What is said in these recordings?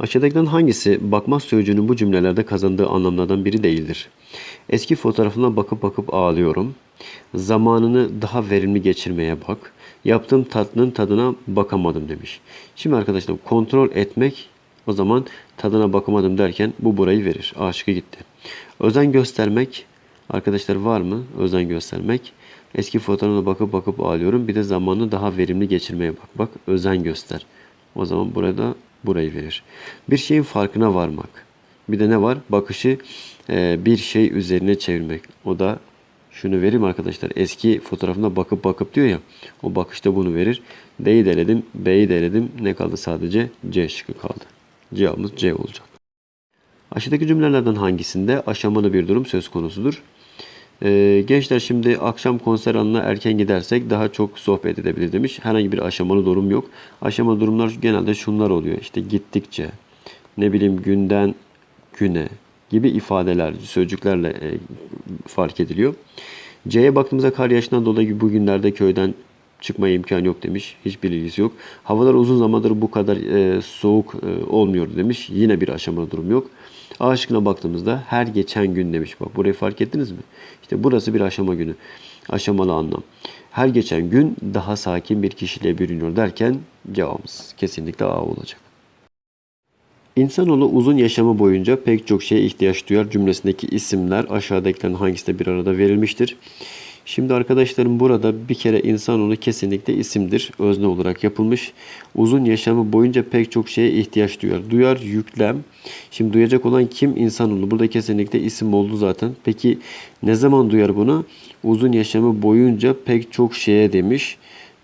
Aşağıdakilerden hangisi bakmaz sözcüğünün bu cümlelerde kazandığı anlamlardan biri değildir? Eski fotoğrafına bakıp bakıp ağlıyorum. Zamanını daha verimli geçirmeye bak. Yaptığım tatlının tadına bakamadım demiş. Şimdi arkadaşlar kontrol etmek o zaman tadına bakamadım derken bu burayı verir. A şıkkı gitti. Özen göstermek arkadaşlar var mı? Özen göstermek. Eski fotoğrafına bakıp bakıp ağlıyorum. Bir de zamanını daha verimli geçirmeye bak. Bak özen göster. O zaman burada burayı verir. Bir şeyin farkına varmak. Bir de ne var? Bakışı e, bir şey üzerine çevirmek. O da şunu vereyim arkadaşlar. Eski fotoğrafına bakıp bakıp diyor ya. O bakışta bunu verir. D'yi de eledim. B'yi de eledim. Ne kaldı sadece? C şıkkı kaldı. Cevabımız C olacak. Aşağıdaki cümlelerden hangisinde aşamalı bir durum söz konusudur? Ee, gençler şimdi akşam konser alanına erken gidersek daha çok sohbet edebilir demiş. Herhangi bir aşamalı durum yok. Aşamalı durumlar genelde şunlar oluyor. İşte gittikçe, ne bileyim günden güne gibi ifadeler, sözcüklerle e, fark ediliyor. C'ye baktığımızda kar yağışından dolayı bugünlerde köyden çıkmaya imkan yok demiş. Hiçbir ilgisi yok. Havalar uzun zamandır bu kadar e, soğuk e, olmuyordu demiş. Yine bir aşamalı durum yok. A şıkkına baktığımızda her geçen gün demiş. Bak burayı fark ettiniz mi? İşte burası bir aşama günü. Aşamalı anlam. Her geçen gün daha sakin bir kişiliğe bürünüyor derken cevabımız kesinlikle A olacak. İnsanoğlu uzun yaşamı boyunca pek çok şeye ihtiyaç duyar cümlesindeki isimler aşağıdakilerin hangisinde bir arada verilmiştir? Şimdi arkadaşlarım burada bir kere insanoğlu kesinlikle isimdir. Özne olarak yapılmış. Uzun yaşamı boyunca pek çok şeye ihtiyaç duyar. Duyar yüklem. Şimdi duyacak olan kim? İnsanoğlu. Burada kesinlikle isim oldu zaten. Peki ne zaman duyar bunu? Uzun yaşamı boyunca pek çok şeye demiş.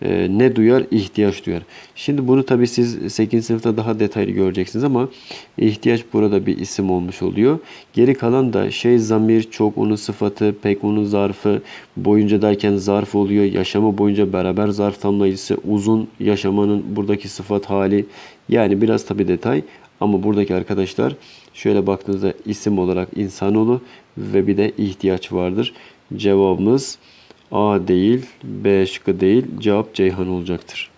Ee, ne duyar? ihtiyaç duyar. Şimdi bunu tabii siz 8. sınıfta daha detaylı göreceksiniz ama ihtiyaç burada bir isim olmuş oluyor. Geri kalan da şey zamir, çok onun sıfatı, pek onun zarfı, boyunca derken zarf oluyor. Yaşama boyunca beraber zarf tamlayıcısı, uzun yaşamanın buradaki sıfat hali. Yani biraz tabii detay ama buradaki arkadaşlar şöyle baktığınızda isim olarak insanoğlu ve bir de ihtiyaç vardır. Cevabımız A değil, B şıkkı değil, cevap Ceyhan olacaktır.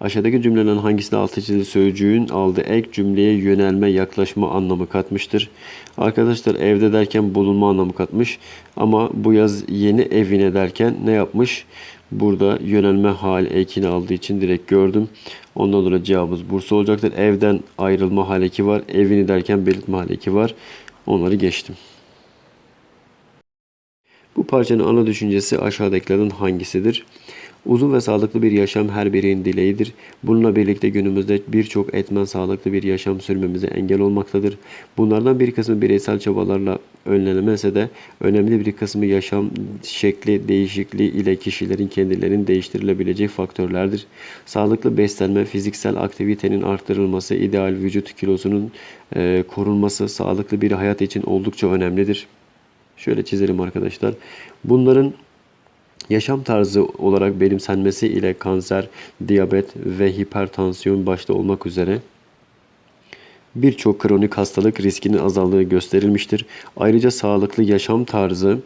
Aşağıdaki cümlelerin hangisinde altı çizili sözcüğün aldığı ek cümleye yönelme, yaklaşma anlamı katmıştır? Arkadaşlar evde derken bulunma anlamı katmış. Ama bu yaz yeni evine derken ne yapmış? Burada yönelme hal ekini aldığı için direkt gördüm. Ondan dolayı cevabımız Bursa olacaktır. Evden ayrılma hal eki var. Evini derken belirtme hal eki var. Onları geçtim. Bu parçanın ana düşüncesi aşağıdakilerden hangisidir? Uzun ve sağlıklı bir yaşam her bireyin dileğidir. Bununla birlikte günümüzde birçok etmen sağlıklı bir yaşam sürmemize engel olmaktadır. Bunlardan bir kısmı bireysel çabalarla önlenemese de önemli bir kısmı yaşam şekli değişikliği ile kişilerin kendilerinin değiştirilebileceği faktörlerdir. Sağlıklı beslenme, fiziksel aktivitenin arttırılması, ideal vücut kilosunun korunması sağlıklı bir hayat için oldukça önemlidir. Şöyle çizelim arkadaşlar. Bunların yaşam tarzı olarak benimsenmesi ile kanser, diyabet ve hipertansiyon başta olmak üzere birçok kronik hastalık riskinin azaldığı gösterilmiştir. Ayrıca sağlıklı yaşam tarzı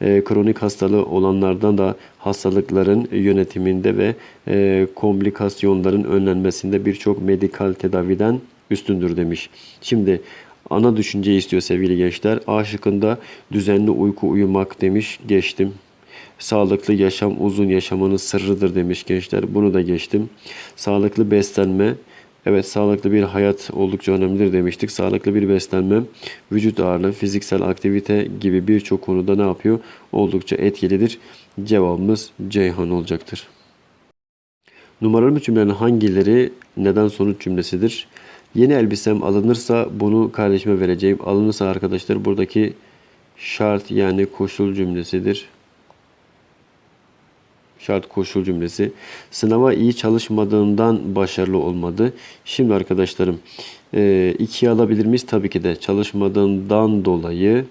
e, kronik hastalığı olanlardan da hastalıkların yönetiminde ve e, komplikasyonların önlenmesinde birçok medikal tedaviden üstündür demiş. Şimdi ana düşünceyi istiyor sevgili gençler. A şıkkında düzenli uyku uyumak demiş geçtim. Sağlıklı yaşam uzun yaşamanın sırrıdır demiş gençler. Bunu da geçtim. Sağlıklı beslenme. Evet sağlıklı bir hayat oldukça önemlidir demiştik. Sağlıklı bir beslenme, vücut ağırlığı, fiziksel aktivite gibi birçok konuda ne yapıyor? Oldukça etkilidir. Cevabımız Ceyhan olacaktır. Numaralı cümlenin hangileri neden sonuç cümlesidir? Yeni elbisem alınırsa bunu kardeşime vereceğim. Alınırsa arkadaşlar buradaki şart yani koşul cümlesidir. Şart koşul cümlesi. Sınava iyi çalışmadığından başarılı olmadı. Şimdi arkadaşlarım e, ikiye alabilir miyiz? Tabii ki de çalışmadığından dolayı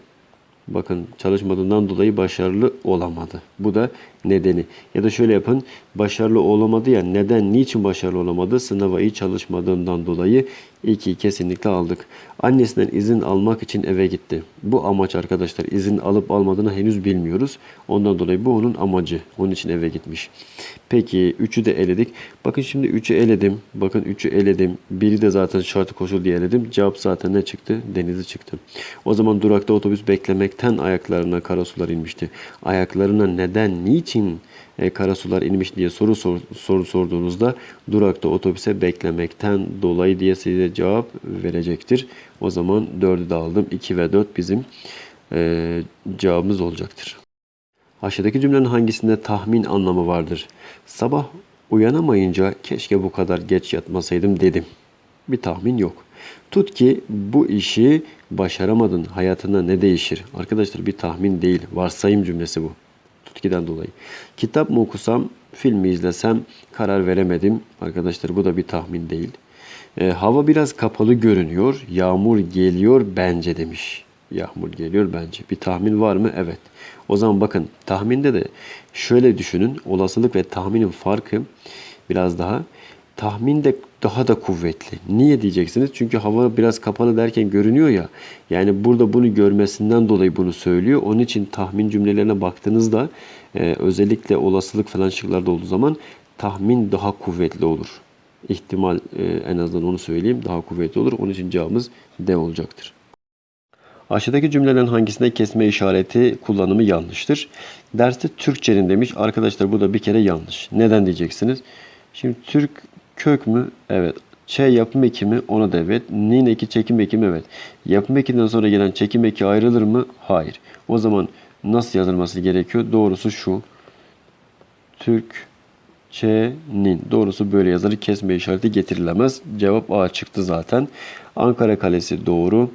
bakın çalışmadığından dolayı başarılı olamadı. Bu da nedeni. Ya da şöyle yapın. Başarılı olamadı ya. Neden, niçin başarılı olamadı? Sınava iyi çalışmadığından dolayı 2'yi kesinlikle aldık. Annesinden izin almak için eve gitti. Bu amaç arkadaşlar. izin alıp almadığını henüz bilmiyoruz. Ondan dolayı bu onun amacı. Onun için eve gitmiş. Peki 3'ü de eledik. Bakın şimdi 3'ü eledim. Bakın 3'ü eledim. Biri de zaten şartı koşul diye eledim. Cevap zaten ne çıktı? Denizi çıktı. O zaman durakta otobüs beklemekten ayaklarına karasular inmişti. Ayaklarına neden, niçin e, karasular inmiş diye soru sor, soru sorduğunuzda durakta otobüse beklemekten dolayı diye size cevap verecektir. O zaman 4'ü de aldım. 2 ve 4 bizim e, cevabımız olacaktır. Aşağıdaki cümlenin hangisinde tahmin anlamı vardır? Sabah uyanamayınca keşke bu kadar geç yatmasaydım dedim. Bir tahmin yok. Tut ki bu işi başaramadın. Hayatında ne değişir? Arkadaşlar bir tahmin değil. Varsayım cümlesi bu. Tutkiden dolayı. Kitap mı okusam, film mi izlesem karar veremedim. Arkadaşlar bu da bir tahmin değil. E, hava biraz kapalı görünüyor. Yağmur geliyor bence demiş. Yağmur geliyor bence. Bir tahmin var mı? Evet. O zaman bakın tahminde de şöyle düşünün. Olasılık ve tahminin farkı biraz daha tahmin de daha da kuvvetli. Niye diyeceksiniz? Çünkü hava biraz kapalı derken görünüyor ya. Yani burada bunu görmesinden dolayı bunu söylüyor. Onun için tahmin cümlelerine baktığınızda e, özellikle olasılık falan şıklarda olduğu zaman tahmin daha kuvvetli olur. İhtimal e, en azından onu söyleyeyim daha kuvvetli olur. Onun için cevabımız D olacaktır. Aşağıdaki cümlelerin hangisinde kesme işareti kullanımı yanlıştır? Derste Türkçenin demiş. Arkadaşlar bu da bir kere yanlış. Neden diyeceksiniz? Şimdi Türk kök mü? Evet. Ç yapım eki mi? Ona da evet. Nin eki çekim eki mi? Evet. Yapım ekinden sonra gelen çekim eki ayrılır mı? Hayır. O zaman nasıl yazılması gerekiyor? Doğrusu şu. Türk Ç'nin. Doğrusu böyle yazılır. Kesme işareti getirilemez. Cevap A çıktı zaten. Ankara Kalesi doğru.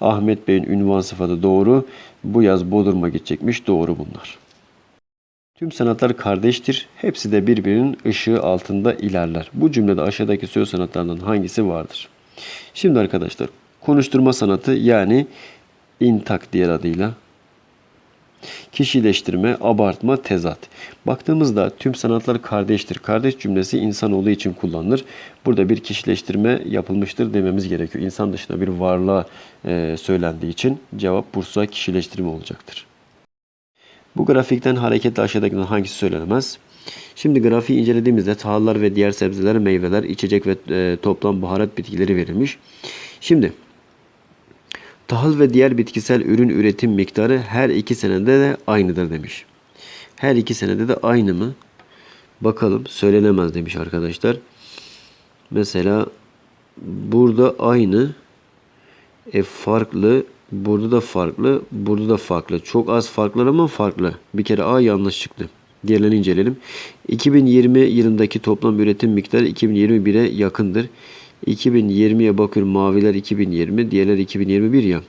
Ahmet Bey'in ünvan sıfatı doğru. Bu yaz Bodrum'a gidecekmiş. Doğru bunlar. Tüm sanatlar kardeştir. Hepsi de birbirinin ışığı altında ilerler. Bu cümlede aşağıdaki söz sanatlarından hangisi vardır? Şimdi arkadaşlar konuşturma sanatı yani intak diğer adıyla Kişileştirme, abartma, tezat. Baktığımızda tüm sanatlar kardeştir. Kardeş cümlesi insanoğlu için kullanılır. Burada bir kişileştirme yapılmıştır dememiz gerekiyor. İnsan dışında bir varlığa e, söylendiği için cevap Bursa kişileştirme olacaktır. Bu grafikten hareketle aşağıdakilerden hangisi söylenemez? Şimdi grafiği incelediğimizde tahıllar ve diğer sebzeler, meyveler, içecek ve e, toplam baharat bitkileri verilmiş. Şimdi tahıl ve diğer bitkisel ürün üretim miktarı her iki senede de aynıdır demiş. Her iki senede de aynı mı? Bakalım söylenemez demiş arkadaşlar. Mesela burada aynı e farklı burada da farklı burada da farklı çok az farklar ama farklı bir kere A yanlış çıktı diğerlerini inceleyelim 2020 yılındaki toplam üretim miktarı 2021'e yakındır 2020'ye bakıyorum maviler 2020 diğerler 2021 ya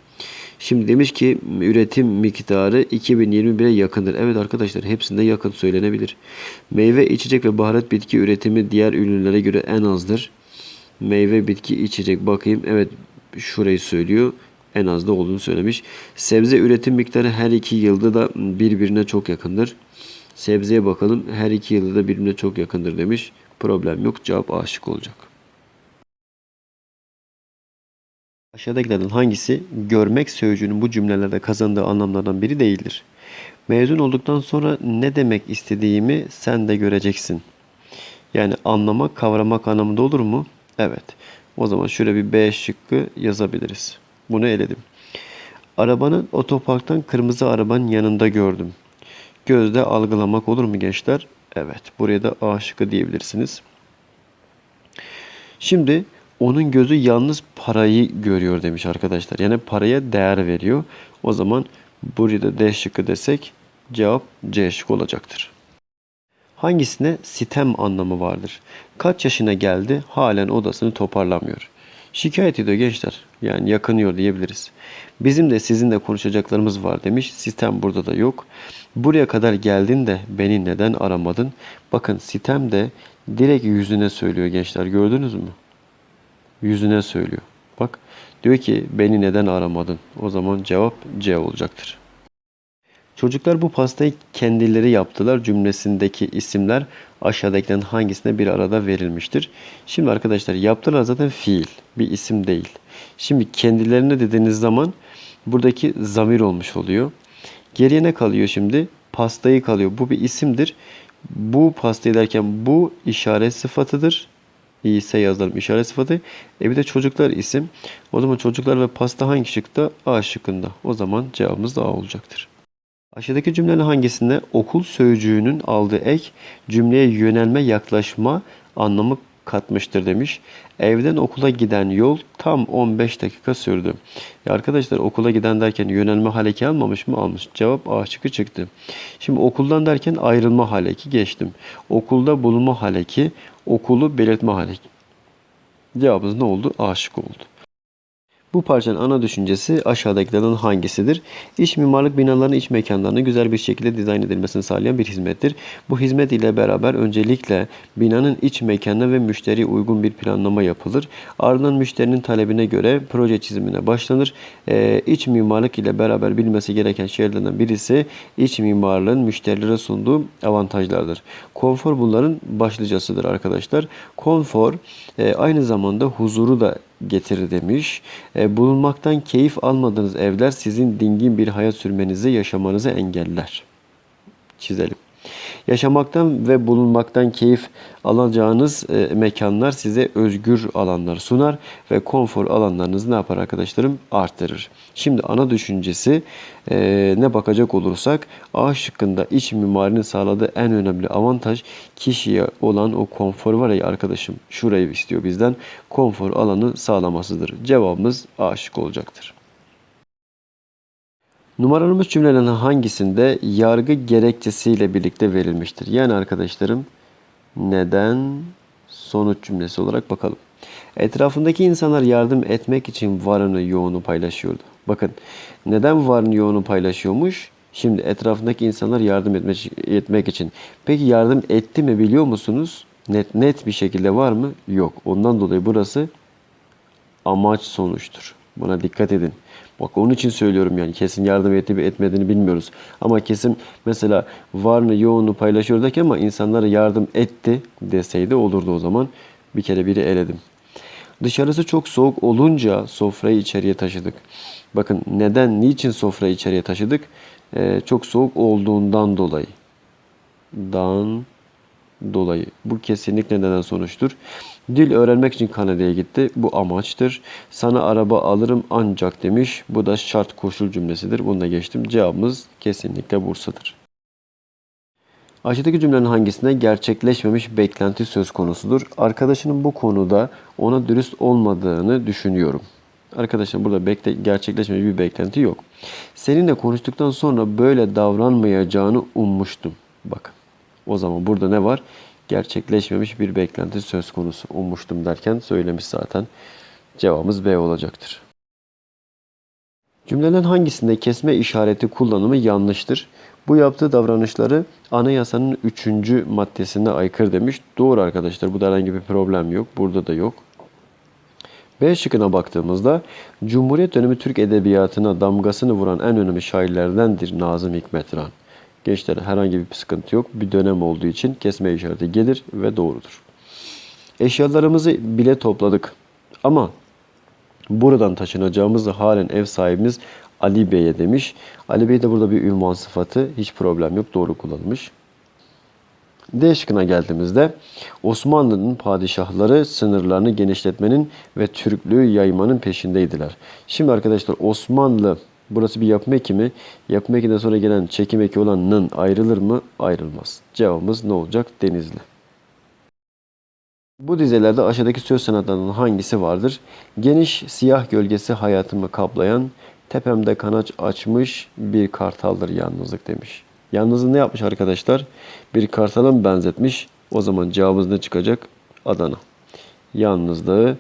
Şimdi demiş ki üretim miktarı 2021'e yakındır. Evet arkadaşlar hepsinde yakın söylenebilir. Meyve, içecek ve baharat bitki üretimi diğer ürünlere göre en azdır. Meyve, bitki, içecek bakayım. Evet şurayı söylüyor. En az da olduğunu söylemiş. Sebze üretim miktarı her iki yılda da birbirine çok yakındır. Sebzeye bakalım. Her iki yılda da birbirine çok yakındır demiş. Problem yok. Cevap aşık olacak. Aşağıdakilerden hangisi görmek sözcüğünün bu cümlelerde kazandığı anlamlardan biri değildir? Mezun olduktan sonra ne demek istediğimi sen de göreceksin. Yani anlamak, kavramak anlamında olur mu? Evet. O zaman şöyle bir B şıkkı yazabiliriz. Bunu eledim. Arabanın otoparktan kırmızı arabanın yanında gördüm. Gözde algılamak olur mu gençler? Evet. Buraya da A şıkkı diyebilirsiniz. Şimdi onun gözü yalnız parayı görüyor demiş arkadaşlar. Yani paraya değer veriyor. O zaman buraya da D şıkkı desek cevap C şıkkı olacaktır. Hangisine sitem anlamı vardır? Kaç yaşına geldi halen odasını toparlamıyor. Şikayet ediyor gençler. Yani yakınıyor diyebiliriz. Bizim de sizin de konuşacaklarımız var demiş. Sitem burada da yok. Buraya kadar geldin de beni neden aramadın? Bakın sitem de direkt yüzüne söylüyor gençler. Gördünüz mü? yüzüne söylüyor. Bak diyor ki beni neden aramadın? O zaman cevap C olacaktır. Çocuklar bu pastayı kendileri yaptılar cümlesindeki isimler aşağıdakilerin hangisine bir arada verilmiştir? Şimdi arkadaşlar yaptılar zaten fiil, bir isim değil. Şimdi kendilerine dediğiniz zaman buradaki zamir olmuş oluyor. Geriye ne kalıyor şimdi? Pastayı kalıyor. Bu bir isimdir. Bu pastayı derken bu işaret sıfatıdır. İse yazalım işaret sıfatı. E bir de çocuklar isim. O zaman çocuklar ve pasta hangi şıkta? A şıkkında. O zaman cevabımız da A olacaktır. Aşağıdaki cümlenin hangisinde okul sözcüğünün aldığı ek cümleye yönelme yaklaşma anlamı katmıştır demiş. Evden okula giden yol tam 15 dakika sürdü. Ya arkadaşlar okula giden derken yönelme haleki almamış mı? Almış. Cevap A şıkkı çıktı. Şimdi okuldan derken ayrılma haleki geçtim. Okulda bulunma haleki, okulu belirtme haleki. Cevabımız ne oldu? A şıkkı oldu. Bu parçanın ana düşüncesi aşağıdakilerden hangisidir? İç mimarlık binaların iç mekanlarını güzel bir şekilde dizayn edilmesini sağlayan bir hizmettir. Bu hizmet ile beraber öncelikle binanın iç mekanına ve müşteriye uygun bir planlama yapılır. Ardından müşterinin talebine göre proje çizimine başlanır. Ee, iç mimarlık ile beraber bilmesi gereken şeylerden birisi iç mimarlığın müşterilere sunduğu avantajlardır. Konfor bunların başlıcasıdır arkadaşlar. Konfor e, aynı zamanda huzuru da getirir demiş. E, bulunmaktan keyif almadığınız evler sizin dingin bir hayat sürmenizi, yaşamanızı engeller. Çizelim. Yaşamaktan ve bulunmaktan keyif alacağınız e, mekanlar size özgür alanlar sunar ve konfor alanlarınızı ne yapar arkadaşlarım? Arttırır. Şimdi ana düşüncesi e, ne bakacak olursak A şıkkında iç mimarinin sağladığı en önemli avantaj kişiye olan o konfor var ya arkadaşım şurayı istiyor bizden konfor alanı sağlamasıdır. Cevabımız A şık olacaktır. Numaralanmış cümlelerin hangisinde yargı gerekçesiyle birlikte verilmiştir? Yani arkadaşlarım neden sonuç cümlesi olarak bakalım. Etrafındaki insanlar yardım etmek için varını yoğunu paylaşıyordu. Bakın neden varını yoğunu paylaşıyormuş? Şimdi etrafındaki insanlar yardım etmek, için. Peki yardım etti mi biliyor musunuz? Net net bir şekilde var mı? Yok. Ondan dolayı burası amaç sonuçtur. Buna dikkat edin. Bak onun için söylüyorum yani kesin yardım etti mi etmediğini bilmiyoruz. Ama kesin mesela varını yoğunu paylaşıyor derken ama insanlara yardım etti deseydi olurdu o zaman. Bir kere biri eledim. Dışarısı çok soğuk olunca sofrayı içeriye taşıdık. Bakın neden, niçin sofrayı içeriye taşıdık? Ee, çok soğuk olduğundan dolayı. Dan dolayı. Bu kesinlikle neden sonuçtur. Dil öğrenmek için Kanada'ya gitti. Bu amaçtır. Sana araba alırım ancak demiş. Bu da şart koşul cümlesidir. Bunu da geçtim. Cevabımız kesinlikle Bursa'dır. Aşağıdaki cümlenin hangisinde gerçekleşmemiş beklenti söz konusudur? Arkadaşının bu konuda ona dürüst olmadığını düşünüyorum. Arkadaşlar burada bekle, gerçekleşmemiş bir beklenti yok. Seninle konuştuktan sonra böyle davranmayacağını ummuştum. Bakın. O zaman burada ne var? Gerçekleşmemiş bir beklenti söz konusu. Ummuştum derken söylemiş zaten. Cevabımız B olacaktır. Cümlelerin hangisinde kesme işareti kullanımı yanlıştır? Bu yaptığı davranışları anayasanın 3. maddesine aykırı demiş. Doğru arkadaşlar. Bu da herhangi bir problem yok. Burada da yok. B şıkkına baktığımızda Cumhuriyet dönemi Türk edebiyatına damgasını vuran en önemli şairlerdendir Nazım Hikmet Ran. Gençler herhangi bir sıkıntı yok. Bir dönem olduğu için kesme işareti gelir ve doğrudur. Eşyalarımızı bile topladık. Ama buradan taşınacağımızı halen ev sahibimiz Ali Bey'e demiş. Ali Bey de burada bir ünvan sıfatı. Hiç problem yok. Doğru kullanılmış. D şıkkına geldiğimizde Osmanlı'nın padişahları sınırlarını genişletmenin ve Türklüğü yaymanın peşindeydiler. Şimdi arkadaşlar Osmanlı burası bir yapım eki mi? Yapım ekinden sonra gelen çekim eki olan nın ayrılır mı? Ayrılmaz. Cevabımız ne olacak? Denizli. Bu dizelerde aşağıdaki söz sanatlarının hangisi vardır? Geniş siyah gölgesi hayatımı kaplayan, tepemde kanat açmış bir kartaldır yalnızlık demiş. Yalnızlığı ne yapmış arkadaşlar? Bir kartala mı benzetmiş? O zaman cevabımız ne çıkacak? Adana. Yalnızlığı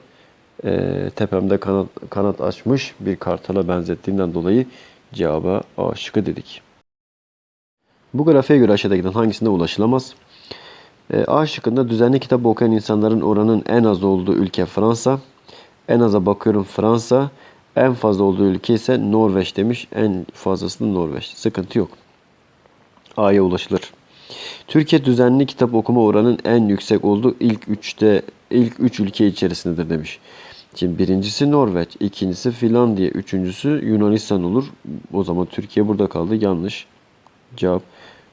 e, tepemde kanat, kanat açmış bir kartala benzettiğinden dolayı cevaba A şıkkı dedik. Bu grafiğe göre aşağıdakinden hangisinde ulaşılamaz? E, A şıkkında düzenli kitap okuyan insanların oranın en az olduğu ülke Fransa. En aza bakıyorum Fransa. En fazla olduğu ülke ise Norveç demiş. En fazlası Norveç. Sıkıntı yok. A'ya ulaşılır. Türkiye düzenli kitap okuma oranının en yüksek olduğu ilk üçte ilk üç ülke içerisindedir demiş. Şimdi birincisi Norveç, ikincisi Finlandiya, üçüncüsü Yunanistan olur. O zaman Türkiye burada kaldı. Yanlış. Cevap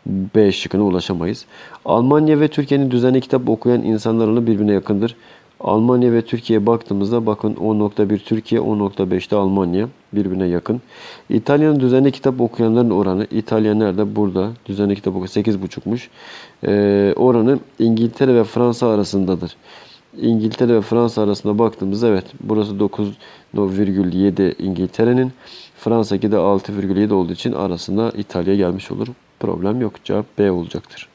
B şıkkına ulaşamayız. Almanya ve Türkiye'nin düzenli kitap okuyan insanlar oranı birbirine yakındır. Almanya ve Türkiye'ye baktığımızda bakın 10.1 Türkiye, 10.5'te Almanya birbirine yakın. İtalya'nın düzenli kitap okuyanların oranı İtalya nerede? Burada. Düzenli kitap okuyan 8.5'muş. Ee, oranı İngiltere ve Fransa arasındadır. İngiltere ve Fransa arasında baktığımızda evet burası 9.7 İngiltere'nin Fransa'daki de 6,7 olduğu için arasında İtalya gelmiş olur. Problem yok. Cevap B olacaktır.